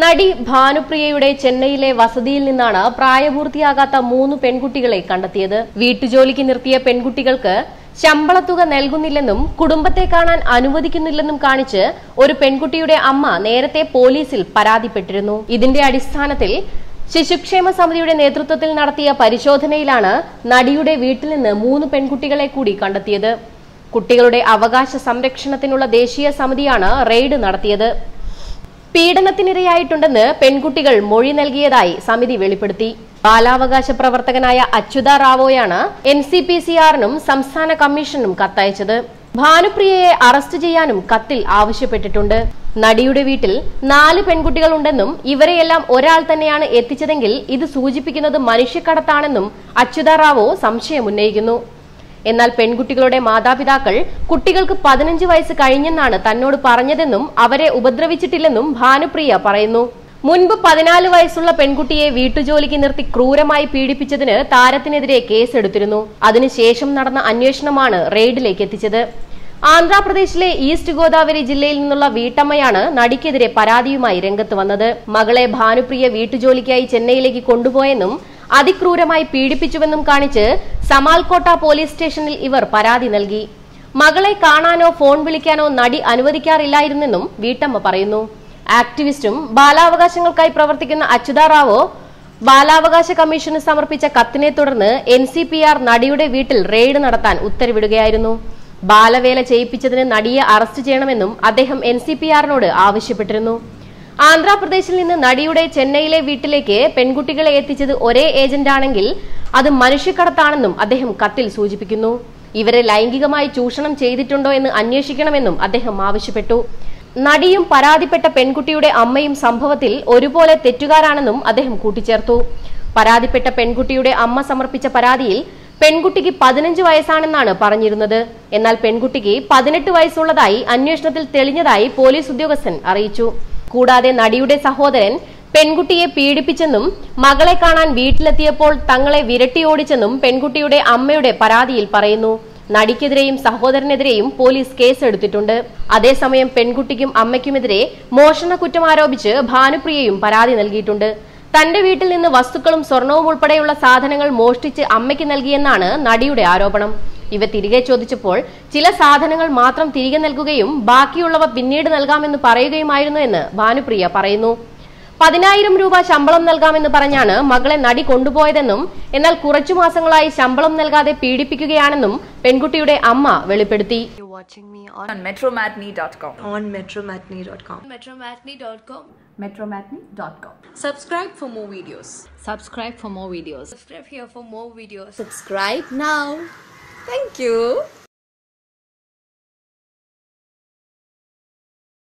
നടി ഭാനുപ്രിയയുടെ ചെന്നൈയിലെ വസതിയിൽ നിന്നാണ് പ്രായപൂർത്തിയാകാത്ത മൂന്ന് പെൺകുട്ടികളെ കണ്ടെത്തിയത്. വീട്ടുജോലിക്ക് നിർത്തിയ പെൺകുട്ടികൾക്ക് ശമ്പളത്തുക നൽകുന്നില്ലെന്നും കുടുംബത്തെ കാണാൻ അനുവദിക്കുന്നില്ലെന്നും കാണിച്ച് ഒരു പെൺകുട്ടിയുടെ അമ്മ നേരത്തെ പോലീസിൽ പരാതിപ്പെട്ടിരുന്നു. ഇതിന്റെ അടിസ്ഥാനത്തിൽ ശിശുക്ഷേമ സമിതിയുടെ നേതൃത്വത്തിൽ നടത്തിയ പരിശോധനയിലാണ് നടിയുടെ വീട്ടിൽ നിന്ന് മൂന്ന് പെൺകുട്ടികളെ കൂടി കണ്ടെത്തിയത്. കുട്ടികളുടെ അവകാശ സംരക്ഷണത്തിനുള്ള ദേശീയ സമിതിയാണ് റെയ്ഡ് നടത്തിയത്. പീഡനത്തിനിരയായിട്ടുണ്ടെന്ന് പെൺകുട്ടികൾ മൊഴി നൽകിയതായി സമിതി വെളിപ്പെടുത്തി. ബാലാവകാശ പ്രവർത്തകനായ അച്യുത റാവോയാണ് എൻ സി പി സി ആറിനും സംസ്ഥാന കമ്മീഷനും കത്തയച്ചത്. ഭാനുപ്രിയയെ അറസ്റ്റ് ചെയ്യാനും കത്തിൽ ആവശ്യപ്പെട്ടിട്ടുണ്ട്. നടിയുടെ വീട്ടിൽ നാല് പെൺകുട്ടികൾ ഉണ്ടെന്നും ഇവരെയെല്ലാം ഒരാൾ തന്നെയാണ് എത്തിച്ചതെങ്കിൽ ഇത് സൂചിപ്പിക്കുന്നത് മനുഷ്യക്കടത്താണെന്നും അച്യുത റാവോ സംശയമുന്നയിക്കുന്നു. എന്നാൽ പെൺകുട്ടികളുടെ മാതാപിതാക്കൾ കുട്ടികൾക്ക് പതിനഞ്ച് വയസ്സ് കഴിഞ്ഞെന്നാണ് തന്നോട് പറഞ്ഞതെന്നും അവരെ ഉപദ്രവിച്ചിട്ടില്ലെന്നും ഭാനുപ്രിയ പറയുന്നു. മുൻപ് പതിനാല് വയസ്സുള്ള പെൺകുട്ടിയെ വീട്ടുജോലിക്ക് നിർത്തി ക്രൂരമായി പീഡിപ്പിച്ചതിന് താരത്തിനെതിരെ കേസെടുത്തിരുന്നു. അതിനുശേഷം നടന്ന അന്വേഷണമാണ് റെയ്ഡിലേക്ക് എത്തിച്ചത്. ആന്ധ്രാപ്രദേശിലെ ഈസ്റ്റ് ഗോദാവരി ജില്ലയിൽ നിന്നുള്ള വീട്ടമ്മയാണ് നടിക്കെതിരെ പരാതിയുമായി രംഗത്ത് വന്നത്. മകളെ ഭാനുപ്രിയ വീട്ടുജോലിക്കായി ചെന്നൈയിലേക്ക് കൊണ്ടുപോയെന്നും അതിക്രൂരമായി പീഡിപ്പിച്ചുവെന്നും കാണിച്ച് സമാൽകോട്ട പോലീസ് സ്റ്റേഷനിൽ ഇവർ പരാതി നൽകി. മകളെ കാണാനോ ഫോൺ വിളിക്കാനോ നടി അനുവദിക്കാറില്ലായിരുന്നെന്നും വീട്ടമ്മ പറയുന്നു. ആക്ടിവിസ്റ്റും ബാലാവകാശങ്ങൾക്കായി പ്രവർത്തിക്കുന്ന അച്യുത റാവോ ബാലാവകാശ കമ്മീഷന് സമർപ്പിച്ച കത്തിനെ തുടർന്ന് എൻ സി പി ആർ നടിയുടെ വീട്ടിൽ റെയ്ഡ് നടത്താൻ ഉത്തരവിടുകയായിരുന്നു. ബാലവേല ചെയ്യിപ്പിച്ചതിന് നടിയെ അറസ്റ്റ് ചെയ്യണമെന്നും അദ്ദേഹം എൻ സി പി ആറിനോട് ആവശ്യപ്പെട്ടിരുന്നു. ആന്ധ്രാപ്രദേശിൽ നിന്ന് നടിയുടെ ചെന്നൈയിലെ വീട്ടിലേക്ക് പെൺകുട്ടികളെ എത്തിച്ചത് ഒരേ ഏജന്റാണെങ്കിൽ അത് മനുഷ്യക്കടത്താണെന്നും അദ്ദേഹം കത്തിൽ സൂചിപ്പിക്കുന്നു. ഇവരെ ലൈംഗികമായി ചൂഷണം ചെയ്തിട്ടുണ്ടോ എന്ന് അന്വേഷിക്കണമെന്നും അദ്ദേഹം ആവശ്യപ്പെട്ടു. നടിയും പരാതിപ്പെട്ട പെൺകുട്ടിയുടെ അമ്മയും സംഭവത്തിൽ ഒരുപോലെ തെറ്റുകാരാണെന്നും അദ്ദേഹം കൂട്ടിച്ചേർത്തു. പരാതിപ്പെട്ട പെൺകുട്ടിയുടെ അമ്മ സമർപ്പിച്ച പരാതിയിൽ പെൺകുട്ടിക്ക് പതിനഞ്ച് വയസ്സാണെന്നാണ് പറഞ്ഞിരുന്നത്. എന്നാൽ പെൺകുട്ടിക്ക് പതിനെട്ട് വയസ്സുള്ളതായി അന്വേഷണത്തിൽ തെളിഞ്ഞതായി പോലീസ് ഉദ്യോഗസ്ഥൻ അറിയിച്ചു. കൂടാതെ നടിയുടെ സഹോദരൻ പെൺകുട്ടിയെ പീഡിപ്പിച്ചെന്നും മകളെ കാണാൻ വീട്ടിലെത്തിയപ്പോൾ തങ്ങളെ വിരട്ടിയോടിച്ചെന്നും പെൺകുട്ടിയുടെ അമ്മയുടെ പരാതിയിൽ പറയുന്നു. നടിക്കെതിരെയും സഹോദരനെതിരെയും പോലീസ് കേസെടുത്തിട്ടുണ്ട്. അതേസമയം പെൺകുട്ടിക്കും അമ്മയ്ക്കുമെതിരെ മോഷണ കുറ്റം ആരോപിച്ച് ഭാനുപ്രിയയും പരാതി നൽകിയിട്ടുണ്ട്. തന്റെ വീട്ടിൽ നിന്ന് വസ്തുക്കളും സ്വർണവും ഉൾപ്പെടെയുള്ള സാധനങ്ങൾ മോഷ്ടിച്ച് അമ്മയ്ക്ക് നൽകിയെന്നാണ് നടിയുടെ ആരോപണം. ഇവ തിരികെ ചോദിച്ചപ്പോൾ ചില സാധനങ്ങൾ മാത്രം തിരികെ നൽകുകയും ബാക്കിയുള്ളവ പിന്നീട് നൽകാമെന്ന് പറയുകയുമായിരുന്നു എന്ന് ഭാനുപ്രിയ പറയുന്നു. പതിനായിരം രൂപ ശമ്പളം നൽകാമെന്ന് പറഞ്ഞാണ് മകളെ നടി കൊണ്ടുപോയതെന്നും എന്നാൽ കുറച്ചു മാസങ്ങളായി ശമ്പളം നൽകാതെ പീഡിപ്പിക്കുകയാണെന്നും പെൺകുട്ടിയുടെ അമ്മ വെളിപ്പെടുത്തി. Thank you.